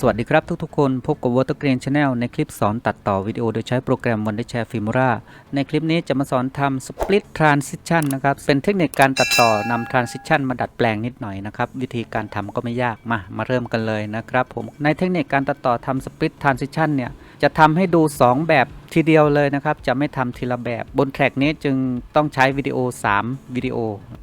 สวัสดีครับทุกๆคน พบกับ Water Green Channel ในคลิปสอนตัดต่อวิดีโอโดยใช้โปรแกรม Wondershare Filmora ในคลิปนี้จะมาสอนทำ Split Transition นะครับ เป็นเทคนิคการตัดต่อนำ Transition มาดัดแปลงนิดหน่อยนะครับ วิธีการทำก็ไม่ยากมา มาเริ่มกันเลยนะครับผม ในเทคนิคการตัดต่อทำ Split Transition เนี่ย จะทำให้ดู 2 แบบทีเดียวเลยนะครับ จะไม่ทำทีละแบบ บนแทร็กนี้จึงต้องใช้วิดีโอ 3 วิดีโอ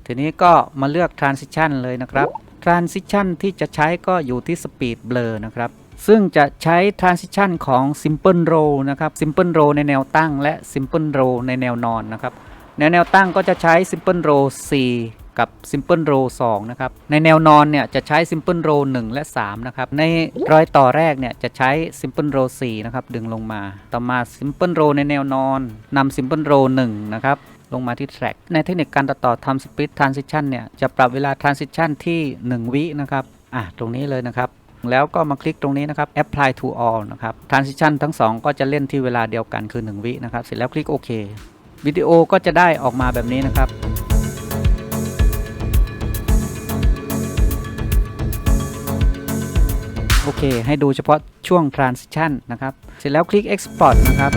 ทีนี้ก็มาเลือก Transition เลยนะครับ Transition ที่จะใช้ก็อยู่ที่ Speed Blur นะครับ ซึ่งจะใช้ Transition ของ Simple Row นะครับ Simple Row ในแนวตั้งและ Simple Row ในแนวนอนนะครับ ในแนวตั้งก็จะใช้ Simple Row 4กับ Simple Row 2 นะครับ ในแนวนอนเนี่ยจะใช้ Simple Row 1 และ 3 นะครับ ในรอยต่อแรกเนี่ยจะใช้ Simple Row 4 นะครับ ดึงลงมา ต่อมา Simple Row ในแนวนอนนำ Simple Row 1 นะครับ ลงมาที่ track ในเทคนิคการตัดต่อทำ split transition เนี่ย จะปรับเวลา transition ที่ 1 วินะครับ อะ ตรงนี้เลยนะครับ แล้วก็มาคลิกตรงนี้นะครับ apply to all นะครับ transition ทั้ง 2 ก็จะเล่นที่เวลาเดียวกันคือ 1 วินะครับ เสร็จแล้วคลิกโอเค วิดีโอก็จะได้ออกมาแบบนี้นะครับโอเค ให้ดูเฉพาะช่วง transition นะครับ เสร็จแล้วคลิก export นะครับ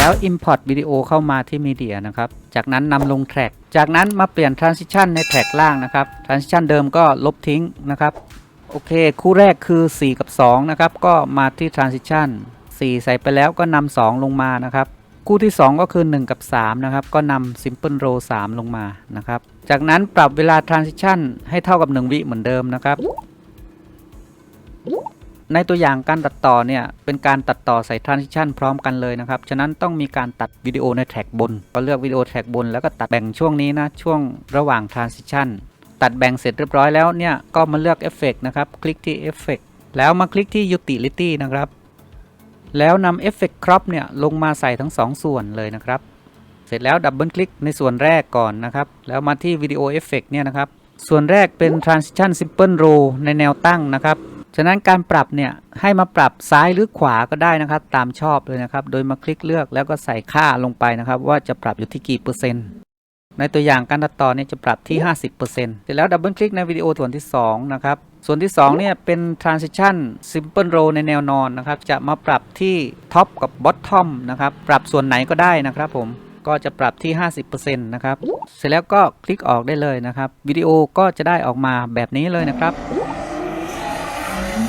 แล้ว import วิดีโอเข้ามาที่ media นะครับ จากนั้นนำลงแทร็ก จากนั้นมาเปลี่ยน transition ในแทร็กล่างนะครับ transition เดิมก็ลบทิ้งนะครับ โอเค คู่แรกคือ 4 กับ 2 นะครับ ก็มาที่ transition 4 ใส่ไปแล้วก็นำ2ลงมานะครับ คู่ที่ 2 ก็คือ 1 กับ 3 นะครับ ก็นำ simple row 3 ลงมานะครับ จากนั้นปรับเวลา transition ให้เท่ากับ 1 วิเหมือนเดิมนะครับ ในตัวอย่างการตัดต่อเนี่ยเป็นการตัดต่อใส่ transition พร้อมกันเลยนะครับฉะนั้นต้องมีการตัดวิดีโอในแทร็กบน ก็เลือกวิดีโอแทร็กบน แล้วก็ตัดแบ่งช่วงนี้นะช่วงระหว่าง transition ตัดแบ่งเสร็จเรียบร้อยแล้วเนี่ยก็มาเลือกเอฟเฟกนะครับคลิกที่เอฟเฟกแล้วมาคลิกที่ utility นะครับแล้วนำเอฟเฟกต์ครอปเนี่ยลงมาใส่ทั้ง 2 ส่วนเลยนะครับ เสร็จแล้วดับเบิลคลิกในส่วนแรกก่อนนะครับ แล้วมาที่วิดีโอเอฟเฟกเนี่ยนะครับ ส่วนแรกเป็น transition simple row ในแนวตั้งนะครับ ฉะนั้นการปรับเนี่ยให้มาปรับซ้ายหรือขวาก็ได้นะครับ ตามชอบเลยนะครับ โดยมาคลิกเลือกแล้วก็ใส่ค่าลงไปนะครับ ว่าจะปรับอยู่ที่กี่เปอร์เซ็นต์ ในตัวอย่างการตัดต่อเนี่ยจะปรับที่ 50%เสร็จแล้วดับเบิลคลิกในวิดีโอส่วนที่ 2 นะครับ ส่วนที่ 2 เนี่ยเป็น transition simple row ในแนวนอนนะครับ จะมาปรับที่ top กับ bottom นะครับ ปรับส่วนไหนก็ได้นะครับผมก็จะปรับที่ 50%นะครับ เสร็จแล้วก็คลิกออกได้เลยนะครับ วิดีโอก็จะได้ออกมาแบบนี้เลยนะครับ โอเ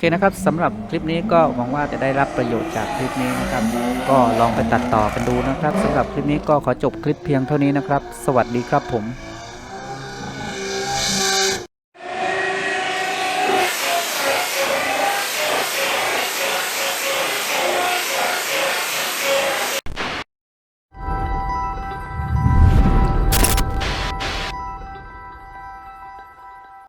คนะครับสำหรับคลิปนี้ก็หวังว่าจะได้รับประโยชน์จากคลิปนี้นะครับ ก็ลองไปตัดต่อกันดูนะครับสำหรับคลิปนี้ก็ขอจบคลิปเพียงเท่านี้นะครับ สวัสดีครับผม